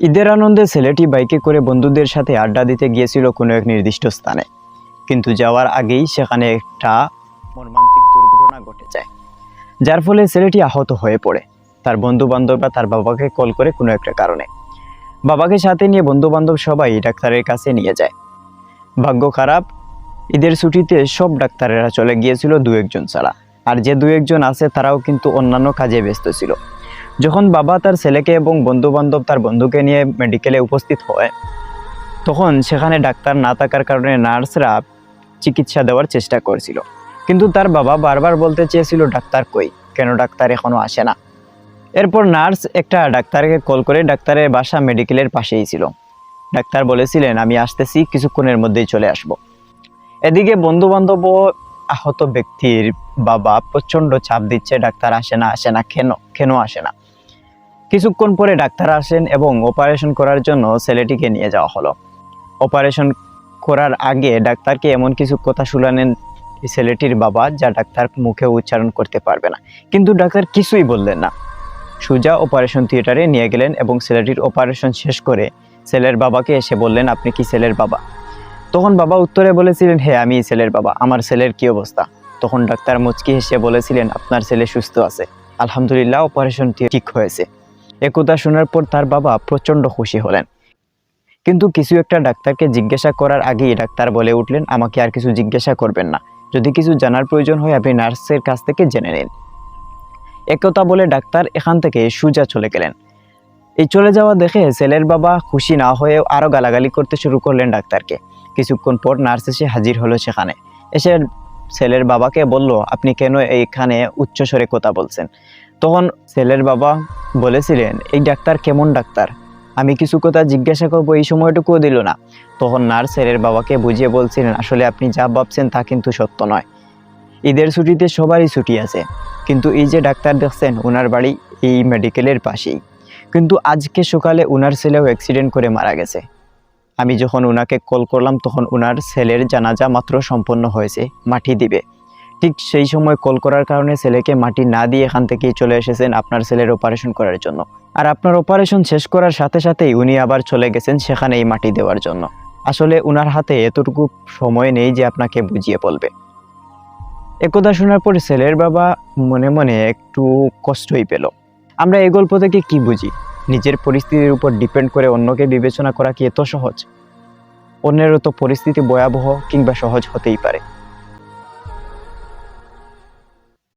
ঈদের আনন্দে ছেলেটি বাইকে করে বন্ধুদের সাথে আড্ডা দিতে গিয়েছিল কোনো এক নির্দিষ্ট স্থানে। কিন্তু যাওয়ার আগেই সেখানে একটা মর্মান্তিক দুর্ঘটনা ঘটে যায়, যার ফলে ছেলেটি আহত হয়ে পড়ে। তার বন্ধু বান্ধবরা তার বাবাকে কল করে কোনো একটা কারণে। বাবাকে সাথে নিয়ে বন্ধু বান্ধব সবাই ডাক্তারের কাছে নিয়ে যায়। ভাগ্য খারাপ, ঈদের ছুটিতে সব ডাক্তারেরা চলে গিয়েছিল দু একজন ছাড়া। আর যে দু একজন আছে তারাও কিন্তু অন্যান্য কাজে ব্যস্ত ছিল। যখন বাবা তার ছেলেকে এবং বন্ধু বান্ধব তার বন্ধুকে নিয়ে মেডিকেলে উপস্থিত হয়, তখন সেখানে ডাক্তার না থাকার কারণে নার্সরা চিকিৎসা দেওয়ার চেষ্টা করছিল। কিন্তু তার বাবা বারবার বলতে চেয়েছিল, ডাক্তার কই? কেন ডাক্তার এখনও আসে না? এরপর নার্স একটা ডাক্তারকে কল করে ডাক্তারের বাসা মেডিকেলের পাশেই ছিল। ডাক্তার বলেছিলেন, আমি আসতেছি, কিছুক্ষণের মধ্যেই চলে আসব। এদিকে বন্ধু বান্ধব আহত ব্যক্তির বাবা প্রচণ্ড চাপ দিচ্ছে, ডাক্তার আসে না আসে না, কেন? কেন আসে না? কিছুক্ষণ পরে ডাক্তার আসেন এবং অপারেশন করার জন্য ছেলেটিকে নিয়ে যাওয়া হলো। অপারেশন করার আগে ডাক্তারকে এমন কিছু কথা শুনালেন এই ছেলেটির বাবা যা ডাক্তার মুখে উচ্চারণ করতে পারবে না। কিন্তু ডাক্তার কিছুই বললেন না। সুজা অপারেশন থিয়েটারে নিয়ে গেলেন এবং ছেলেটির অপারেশন শেষ করে ছেলের বাবাকে এসে বললেন, আপনি কি ছেলের বাবা? তখন বাবা উত্তরে বলেছিলেন হ্যাঁ আমি ছেলের বাবা। আমার ছেলের কি অবস্থা? তখন ডাক্তার মুচকি হেসে বলেছিলেন, আপনার ছেলে সুস্থ আছে। আলহামদুলিল্লাহ, অপারেশন ঠিক হয়েছে। একথা শোনার পর তার বাবা প্রচণ্ড খুশি হলেন। কিন্তু কিছু একটা ডাক্তারকে জিজ্ঞাসা করার আগেই ডাক্তার বলে উঠলেন, আমাকে আর কিছু জিজ্ঞাসা করবেন না। যদি কিছু জানার প্রয়োজন হয়, আপনি নার্সের কাছ থেকে জেনে নিন। একথা বলে ডাক্তার এখান থেকে সুজা চলে গেলেন। এই চলে যাওয়া দেখে ছেলের বাবা খুশি না হয়ে আরও গালাগালি করতে শুরু করলেন ডাক্তারকে। কিছুক্ষণ পর নার্স এসে হাজির হলো সেখানে। এসে ছেলের বাবাকে বলল, আপনি কেন এইখানে উচ্চস্বরে কথা বলছেন? তখন ছেলের বাবা বলেছিলেন, এই ডাক্তার কেমন ডাক্তার? আমি কিছু কথা জিজ্ঞাসা করব, এই সময়টুকুও দিল না। তখন নার্স ছেলের বাবাকে বুঝিয়ে বলছিলেন, আসলে আপনি যা ভাবছেন তা কিন্তু সত্য নয়। ঈদের ছুটিতে সবারই ছুটি আছে। কিন্তু এই যে ডাক্তার দেখছেন ওনার বাড়ি এই মেডিকেলের পাশেই। কিন্তু আজকে সকালে ওনার ছেলেও অ্যাক্সিডেন্ট করে মারা গেছে। আমি যখন ওনাকে কল করলাম, তখন ওনার ছেলের জানাজা মাত্র সম্পন্ন হয়েছে, মাটি দিবে। ঠিক সেই সময় কল করার কারণে ছেলেকে মাটি না দিয়ে এখান থেকেই চলে এসেছেন আপনার ছেলের অপারেশন করার জন্য। আর আপনার অপারেশন শেষ করার সাথে সাথেই উনি আবার চলে গেছেন সেখানেই মাটি দেওয়ার জন্য। আসলে উনার হাতে এতটুকু সময় নেই যে আপনাকে বুঝিয়ে বলবে। একথা শোনার পর ছেলের বাবা মনে মনে একটু কষ্টই পেল। আমরা এই গল্প থেকে কি বুঝি? নিজের পরিস্থিতির উপর ডিপেন্ড করে অন্যকে বিবেচনা করা কি এত সহজ? অন্যেরও তো পরিস্থিতি ভয়াবহ কিংবা সহজ হতেই পারে।